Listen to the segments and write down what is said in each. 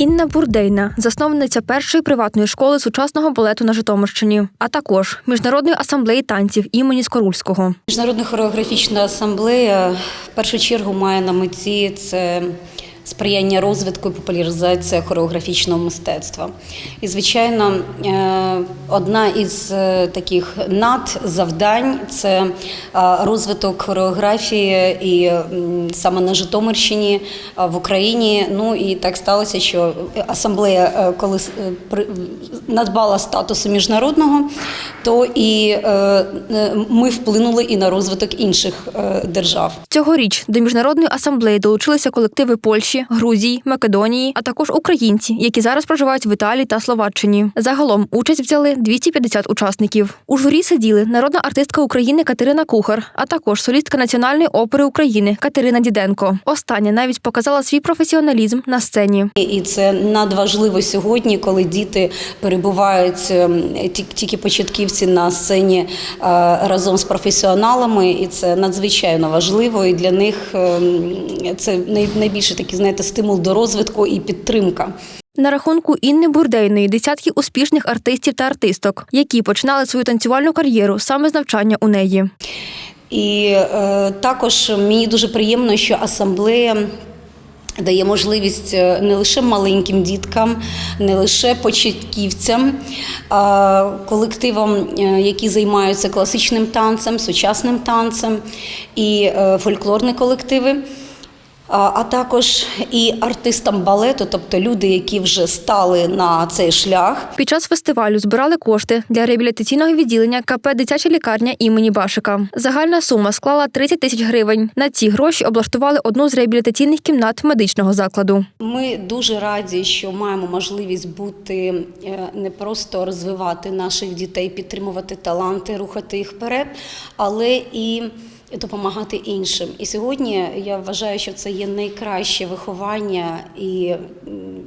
Інна Бурдейна, засновниця першої приватної школи сучасного балету на Житомирщині, а також міжнародної асамблеї танців імені Скорульського. Міжнародна хореографічна асамблея в першу чергу має на меті це сприяння розвитку і популяризація хореографічного мистецтва. І, звичайно, е, одна із е, таких надзавдань це е, розвиток хореографії і саме на Житомирщиі е, в Україні. Ну і так сталося, що асамблея, коли надбала статусу міжнародного, то і ми вплинули і на розвиток інших держав. Цьогоріч до міжнародної асамблеї долучилися колективи Польщі, Грузії, Македонії, а також українці, які зараз проживають в Італії та Словаччині. Загалом участь взяли 250 учасників. У журі сиділи народна артистка України Катерина Кухар, а також солістка Національної опери України Катерина Діденко. Остання навіть показала свій професіоналізм на сцені. І це надважливо сьогодні, коли діти перебувають ем, тільки початківці на сцені е, разом з професіоналами, і це надзвичайно важливо. І для них ем, це найбільше такий, знаєте, стимул до розвитку і підтримка. На рахунку Інни Бурдейної десятки успішних артистів та артисток, які починали свою танцювальну кар'єру саме з навчання у неї. І е, також мені дуже приємно, що асамблея. Дає можливість е, не лише маленьким діткам, не лише початківцям, а колективам, е, які займаються класичним танцем, сучасним танцем і е, фольклорні колективи, а також і артистам балету, тобто люди, які вже стали на цей шлях. Під час фестивалю збирали кошти для реабілітаційного відділення КП Дитяча лікарня імені Башика. Загальна сума склала 30 тисяч гривень. На ці гроші облаштували одну з реабілітаційних кімнат медичного закладу. Ми дуже раді, що маємо можливість бути е, не просто розвивати наших дітей, підтримувати таланти, рухати їх вперед, але і допомагати іншим. І сьогодні я вважаю, що це є найкраще виховання, і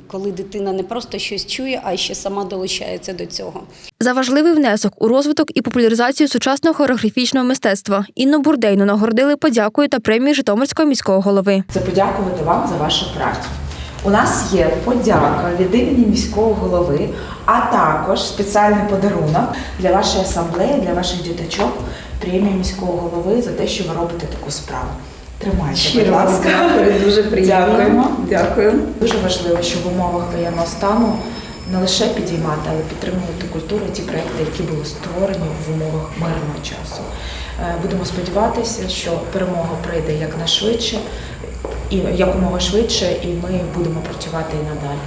коли дитина не просто щось чує, а ще сама долучається до цього. За важливий внесок у розвиток і популяризацію сучасного хореографічного мистецтва Інну Бурдейну нагородили подякою та премією Житомирського міського голови. це подякувати вам за вашу працю. У нас є подяка від імені міського голови, а також спеціальний подарунок для вашої асамблеї, для ваших діточок, премія міського голови за те, що ви робите таку справу. Тримайте, будь ласка. дуже Дякуємо. Дякую. Дуже важливо, що в умовах воєнного стану не лише підіймати, але підтримувати культуру, ті проекти, які були створені в умовах мирного часу. Е, Будемо сподіватися, що перемога прийде якнайшвидше і якомога швидше, і ми будемо працювати і надалі.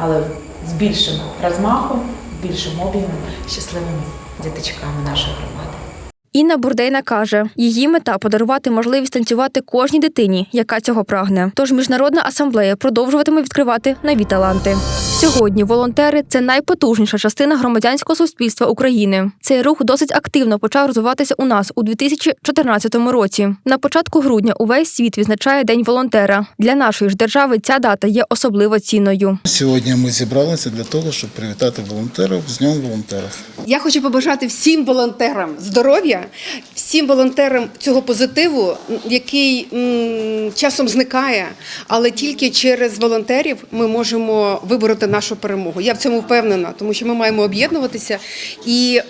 Але з більшим розмахом, більшим об'ємом, щасливими діточками нашої громади. Інна Бурдейна каже, її мета подарувати можливість танцювати кожній дитині, яка цього прагне. Тож міжнародна асамблея продовжуватиме відкривати нові таланти. Сьогодні волонтери це найпотужніша частина громадянського суспільства України. Цей рух досить активно почав розвиватися у нас у 2014 році. На початку грудня увесь світ відзначає День волонтера. Для нашої ж держави ця дата є особливо цінною. Сьогодні ми зібралися для того, щоб привітати волонтерів з Днем волонтера. Я хочу побажати всім волонтерам здоров'я, всім волонтерам цього позитиву, який м, часом зникає, але тільки через волонтерів ми можемо вибороти нашу перемогу. Я в цьому впевнена, тому що ми маємо об'єднуватися і.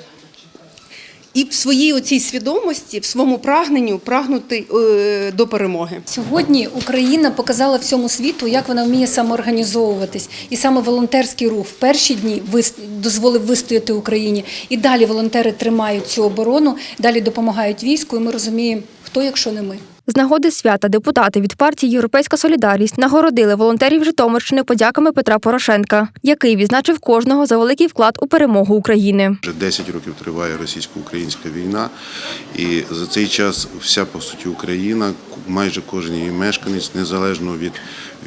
І в своїй оцій свідомості, в своєму прагненню прагнути е, до перемоги. Сьогодні Україна показала всьому світу, як вона вміє самоорганізовуватись. І саме волонтерський рух в перші дні дозволив вистояти Україні. І далі волонтери тримають цю оборону, далі допомагають війську. І ми розуміємо, хто, якщо не ми. З нагоди свята депутати від партії Європейська Солідарність нагородили волонтерів Житомирщини подяками Петра Порошенка, який відзначив кожного за великий вклад у перемогу України. Вже 10 років триває російсько-українська війна, і за цей час вся по суті Україна, майже кожен її мешканець, незалежно від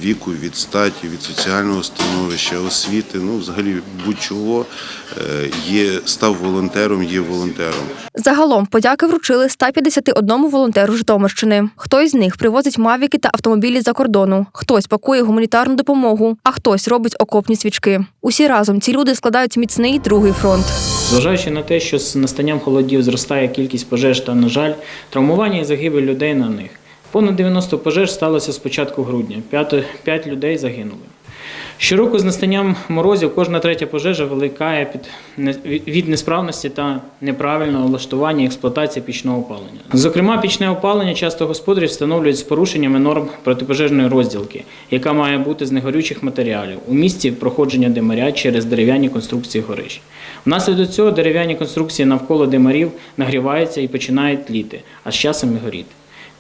віку, від статі, від соціального становища, освіти, ну взагалі будь-чого е, є став волонтером, є волонтером. Загалом подяки вручили 151 волонтеру Житомирщини. Хтось з них привозить мавіки та автомобілі за кордону, хтось пакує гуманітарну допомогу, а хтось робить окопні свічки. Усі разом ці люди складають міцний другий фронт. Зважаючи на те, що з настанням холодів зростає кількість пожеж та, на жаль, травмування і загибель людей на них. Понад 90 пожеж сталося з початку грудня. П'ять, людей загинули. Щороку з настанням морозів кожна третя пожежа виникає під від несправності та неправильного влаштування і експлуатації пічного опалення. Зокрема, пічне опалення часто господарі встановлюють з порушеннями норм протипожежної розділки, яка має бути з негорючих матеріалів у місці проходження димаря через дерев'яні конструкції горищ. Внаслідок цього дерев'яні конструкції навколо димарів нагріваються і починають тліти, а з часом і горіти.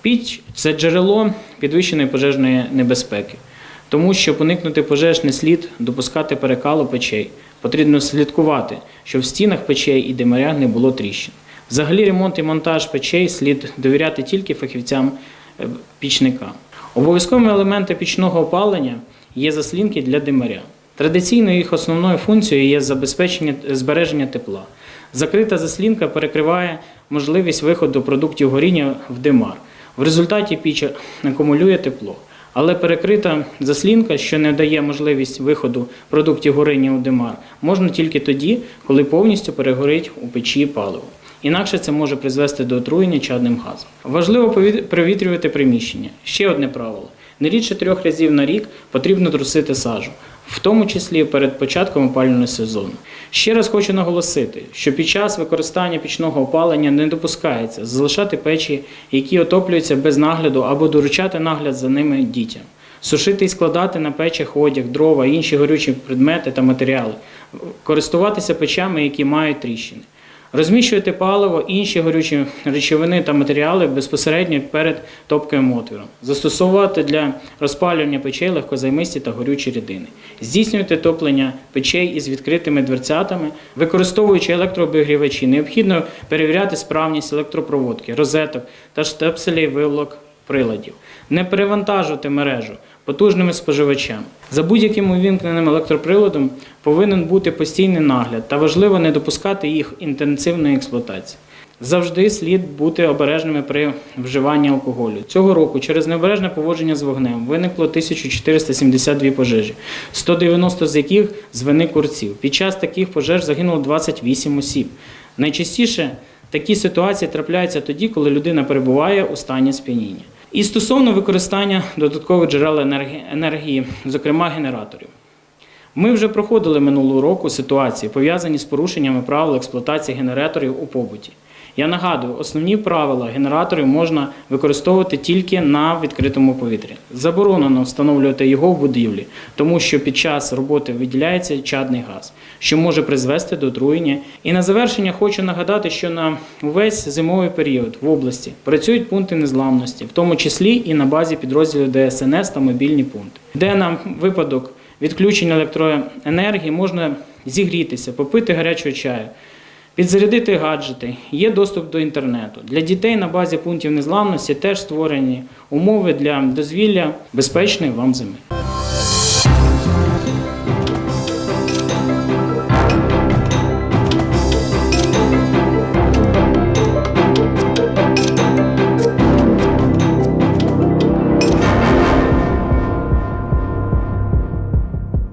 Піч це джерело підвищеної пожежної небезпеки. Тому, щоб уникнути пожеж, не слід допускати перекалу печей. Потрібно слідкувати, щоб в стінах печей і димарях не було тріщин. Взагалі, ремонт і монтаж печей слід довіряти тільки фахівцям е, пічника. Обов'язковими елементами пічного опалення є заслінки для димаря. Традиційно їх основною функцією є забезпечення збереження тепла. Закрита заслінка перекриває можливість виходу продуктів горіння в димар. В результаті піч акумулює тепло. Але перекрита заслінка, що не дає можливість виходу продуктів горіння у димар, можна тільки тоді, коли повністю перегорить у печі паливо. Інакше це може призвести до отруєння чадним газом. Важливо провітрювати приміщення. Ще одне правило: не рідше трьох разів на рік потрібно трусити сажу, в тому числі перед початком опалювального сезону. Ще раз хочу наголосити, що під час використання пічного опалення не допускається залишати печі, які отоплюються без нагляду або доручати нагляд за ними дітям. Сушити і складати на печах одяг, дрова, інші горючі предмети та матеріали, користуватися печами, які мають тріщини. Розміщувати паливо, інші горючі речовини та матеріали безпосередньо перед топковим отвіром. Застосовувати для розпалювання печей легкозаймисті та горючі рідини. Здійснювати топлення печей із відкритими дверцятами, використовуючи електрообігрівачі, необхідно перевіряти справність електропроводки, розеток та штепселів виволок приладів. Не перевантажувати мережу потужними споживачами. За будь-яким увімкненим електроприладом повинен бути постійний нагляд та важливо не допускати їх інтенсивної експлуатації. Завжди слід бути обережними при вживанні алкоголю. Цього року через необережне поводження з вогнем виникло 1472 пожежі, 190 з яких з вини курців. Під час таких пожеж загинуло 28 осіб. Найчастіше такі ситуації трапляються тоді, коли людина перебуває у стані сп'яніння. І стосовно використання додаткових джерел енергії, зокрема генераторів. Ми вже проходили минулого року ситуації, пов'язані з порушеннями правил експлуатації генераторів у побуті. Я нагадую, основні правила генераторів можна використовувати тільки на відкритому повітрі. Заборонено встановлювати його в будівлі, тому що під час роботи виділяється чадний газ, що може призвести до отруєння. І на завершення хочу нагадати, що на увесь зимовий період в області працюють пункти незламності, в тому числі і на базі підрозділів ДСНС та мобільні пункти, де на випадок відключення електроенергії можна зігрітися, попити гарячого чаю. Підзарядити гаджети, є доступ до інтернету. Для дітей на базі пунктів незламності теж створені умови для дозвілля безпечної вам зими.